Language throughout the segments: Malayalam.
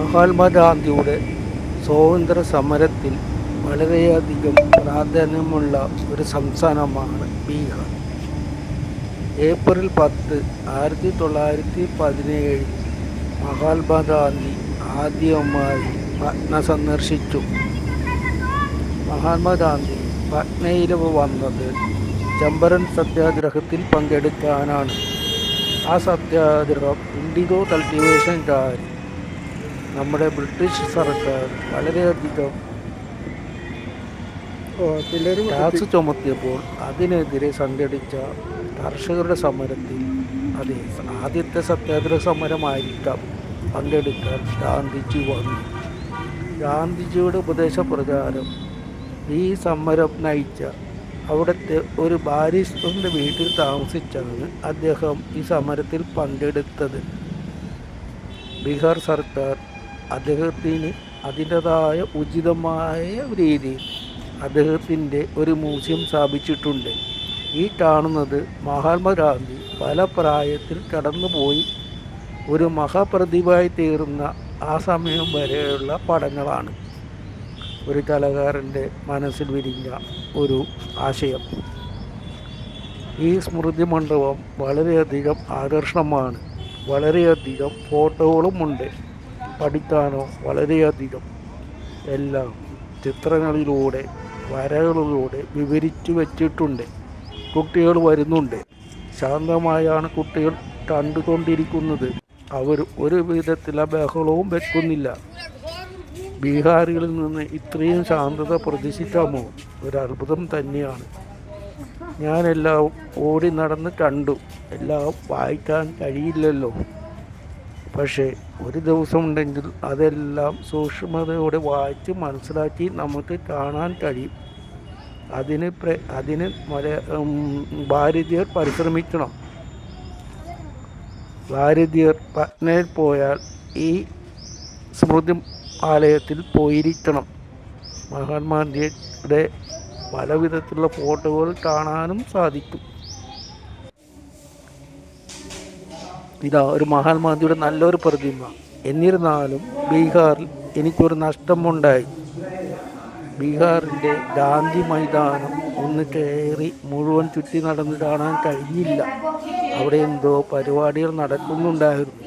മഹാത്മാഗാന്ധിയുടെ സ്വാതന്ത്ര്യ സമരത്തിൽ വളരെയധികം പ്രാധാന്യമുള്ള ഒരു സംസ്ഥാനമാണ് ബീഹാർ. ഏപ്രിൽ പത്ത് ആയിരത്തി തൊള്ളായിരത്തി പതിനേഴിൽ മഹാത്മാഗാന്ധി ആദ്യമായി പട്ന സന്ദർശിച്ചു. മഹാത്മാഗാന്ധി പട്നയിൽ വന്നത് ചമ്പരൻ സത്യാഗ്രഹത്തിൽ പങ്കെടുക്കാനാണ്. ആ സത്യാഗ്രഹം ഇൻഡിഗോ കൾട്ടിവേഷൻകാർ നമ്മുടെ ബ്രിട്ടീഷ് സർക്കാർ വളരെയധികം ടാക്സ് ചുമത്തിയപ്പോൾ അതിനെതിരെ സംഘടിച്ച കർഷകരുടെ സമരത്തിൽ അതെ ആദ്യത്തെ സത്യാഗ്രഹ സമരമായിരിക്കാം പങ്കെടുക്കാൻ ഗാന്ധിജി വന്നു. ഗാന്ധിജിയുടെ ഉപദേശപ്രകാരം ഈ സമരം നയിച്ച അവിടുത്തെ ഒരു ബാരിസ്റ്ററിന്റെ വീട്ടിൽ താമസിച്ചാണ് അദ്ദേഹം ഈ സമരത്തിൽ പങ്കെടുത്തത്. ബീഹാർ സർക്കാർ അദ്ദേഹത്തിന് അതിന്റെതായ ഉചിതമായ രീതിയിൽ അദ്ദേഹത്തിന്റെ ഒരു മ്യൂസിയം സ്ഥാപിച്ചിട്ടുണ്ട്. ഈ കാണുന്നത് മഹാത്മാഗാന്ധി പല പ്രായത്തിൽ കടന്നുപോയി ഒരു മഹാപ്രതിഭയായി തീർന്ന ആ സമയം വരെയുള്ള പടങ്ങളാണ്. ഒരു കലാകാരന്റെ മനസ്സിൽ വിരിഞ്ഞ ഒരു ആശയം. ഈ സ്മൃതി മണ്ഡപം വളരെയധികം ആകർഷണമാണ്. വളരെയധികം ഫോട്ടോകളുമുണ്ട്. പഠിക്കാനോ വളരെയധികം എല്ലാം ചിത്രങ്ങളിലൂടെ വരകളിലൂടെ വിവരിച്ചു വച്ചിട്ടുണ്ട്. കുട്ടികൾ വരുന്നുണ്ട്. ശാന്തമായാണ് കുട്ടികൾ കണ്ടുകൊണ്ടിരിക്കുന്നത്. അവർ ഒരു വിധത്തിലുള്ള ബഹളവും വെക്കുന്നില്ല. ബീഹാറികളിൽ നിന്ന് ഇത്രയും ശാന്തത പ്രതീക്ഷിക്കാമോ? ഒരത്ഭുതം തന്നെയാണ്. ഞാനെല്ലാം ഓടി നടന്ന് കണ്ടു. എല്ലാം വായിക്കാൻ കഴിയില്ലല്ലോ. പക്ഷേ ഒരു ദിവസം ഉണ്ടെങ്കിൽ അതെല്ലാം സൂക്ഷ്മതയോടെ വായിച്ച് മനസ്സിലാക്കി നമുക്ക് കാണാൻ കഴിയും. അതിന് പ്ര അതിന് മല ഭാരതീയർ പരിശ്രമിക്കണം. ഭാരതീയർ പട്നയിൽ പോയാൽ ഈ സ്മൃതി ആലയത്തിൽ പോയിരിക്കണം. മഹാത്മാഗാന്ധിയുടെ പല വിധത്തിലുള്ള ഫോട്ടോകൾ കാണാനും സാധിക്കും. ഇതാ ഒരു മഹാത്മാഗാന്ധിയുടെ നല്ലൊരു പ്രതിമ. എന്നിരുന്നാലും ബീഹാറിൽ എനിക്കൊരു നഷ്ടമുണ്ടായി. ബീഹാറിന്റെ ഗാന്ധി മൈതാനം ഒന്ന് കയറി മുഴുവൻ ചുറ്റി നടന്ന് കാണാൻ കഴിഞ്ഞില്ല. അവിടെ എന്തോ പരിപാടികൾ നടക്കുന്നുണ്ടായിരുന്നു.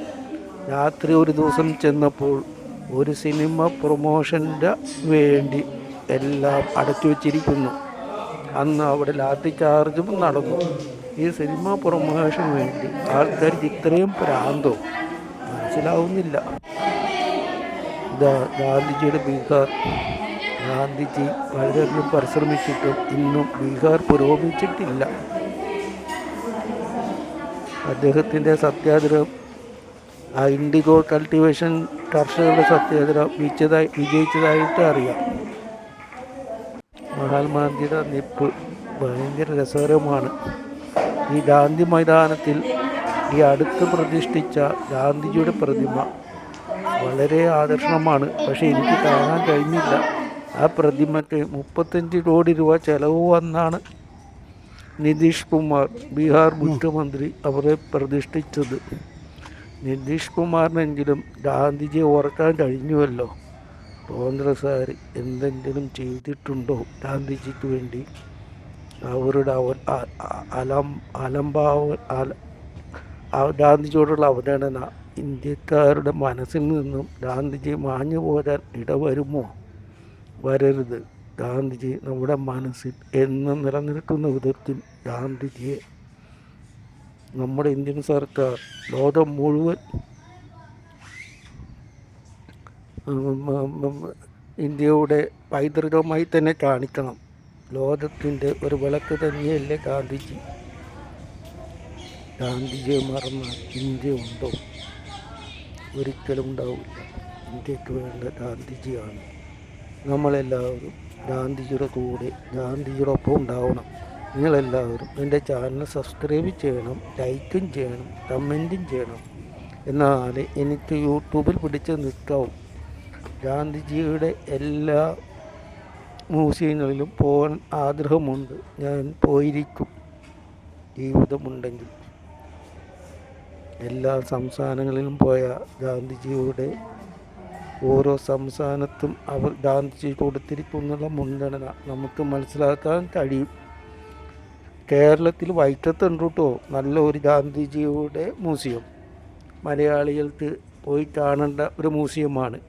രാത്രി ഒരു ദിവസം ചെന്നപ്പോൾ ഒരു സിനിമ പ്രൊമോഷന്റെ വേണ്ടി എല്ലാം അടച്ചു വച്ചിരിക്കുന്നു. അന്ന് അവിടെ ലാത്തി ചാർജും നടന്നു. ഈ സിനിമ പ്രൊമോഷന് വേണ്ടി ആൾക്കാർക്ക് ഇത്രയും പ്രാന്തോ മനസ്സിലാവുന്നില്ല. ഗാന്ധിജിയുടെ ബീഹാർ. ഗാന്ധിജി വളരെയധികം പരിശ്രമിച്ചിട്ടും ഇന്നും ബീഹാർ പുരോഗമിച്ചിട്ടില്ല. അദ്ദേഹത്തിന്റെ സത്യാഗ്രഹം ആ ഇൻഡിഗോ കൾട്ടിവേഷൻ കർഷകരുടെ സത്യാഗ്രഹം വിജയതായി വിജയിച്ചതായിട്ട് അറിയാം. മഹാത്മാഗാന്ധിയുടെ നിപ്പ് ഭയങ്കര രസകരമാണ്. ഈ ഗാന്ധി മൈതാനത്തിൽ ഈ അടുത്ത് പ്രതിഷ്ഠിച്ച ഗാന്ധിജിയുടെ പ്രതിമ വളരെ ആകർഷണമാണ്. പക്ഷേ എനിക്ക് കാണാൻ കഴിഞ്ഞില്ല. ആ പ്രതിമയ്ക്ക് മുപ്പത്തഞ്ച് കോടി രൂപ ചെലവ് വന്നാണ് നിതീഷ് കുമാർ ബീഹാർ മുഖ്യമന്ത്രി അവരെ പ്രതിഷ്ഠിച്ചത്. നിതീഷ് കുമാറിനെങ്കിലും ഗാന്ധിജിയെ ഓർക്കാൻ കഴിഞ്ഞുവല്ലോ? കോൺഗ്രസ്സുകാർ എന്തെങ്കിലും ചെയ്തിട്ടുണ്ടോ ഗാന്ധിജിക്ക് വേണ്ടി? അവരുടെ അലം അലംഭാവ ഗാന്ധിജിയോടുള്ള അവതരണ ഇന്ത്യക്കാരുടെ മനസ്സിൽ നിന്നും ഗാന്ധിജി മാഞ്ഞു പോരാൻ ഇടവരുമോ? വരരുത്. ഗാന്ധിജി നമ്മുടെ മനസ്സിൽ എന്നും നിലനിൽക്കുന്ന വിധത്തിൽ ഗാന്ധിജിയെ നമ്മുടെ ഇന്ത്യൻ സർക്കാർ ലോകം മുഴുവൻ ഇന്ത്യയുടെ പൈതൃകമായി തന്നെ കാണിക്കണം. ലോകത്തിന്റെ ഒരു വിളക്ക് തന്നെയല്ലേ ഗാന്ധിജി? ഗാന്ധിജിയെ മറന്ന ഇന്ത്യ ഉണ്ടോ ഒരിക്കലും ഉണ്ടാവില്ല. ഇന്ത്യയ്ക്ക് വേണ്ട ഗാന്ധിജിയാണ്. നമ്മളെല്ലാവരും ഗാന്ധിജിയുടെ കൂടെ ഗാന്ധിജിയുടെ ഒപ്പം ഉണ്ടാവണം. നിങ്ങളെല്ലാവരും എന്റെ ചാനൽ സബ്സ്ക്രൈബ് ചെയ്യണം ലൈക്കും ചെയ്യണം കമന്റും ചെയ്യണം. എന്നാൽ എനിക്ക് യൂട്യൂബിൽ പിടിച്ച് നിൽക്കാവും. ഗാന്ധിജിയുടെ എല്ലാ മ്യൂസിയങ്ങളിലും പോകാൻ ആഗ്രഹമുണ്ട്. ഞാൻ പോയിരിക്കും. ജീവിതമുണ്ടെങ്കിൽ. എല്ലാ സംസ്ഥാനങ്ങളിലും പോയ ഗാന്ധിജിയുടെ ഓരോ സംസ്ഥാനത്തും അവർ ഗാന്ധിജി കൊടുത്തിരിക്കുന്ന മുൻഗണന നമുക്ക് മനസ്സിലാക്കാൻ കഴിയും. കേരളത്തിൽ വൈക്കത്തുണ്ട് കേട്ടോ നല്ല ഒരു ഗാന്ധിജിയുടെ മ്യൂസിയം. മലയാളികൾക്ക് പോയി കാണേണ്ട ഒരു മ്യൂസിയമാണ്.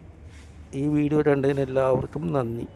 ഈ വീഡിയോ കണ്ടതിന് എല്ലാവർക്കും നന്ദി.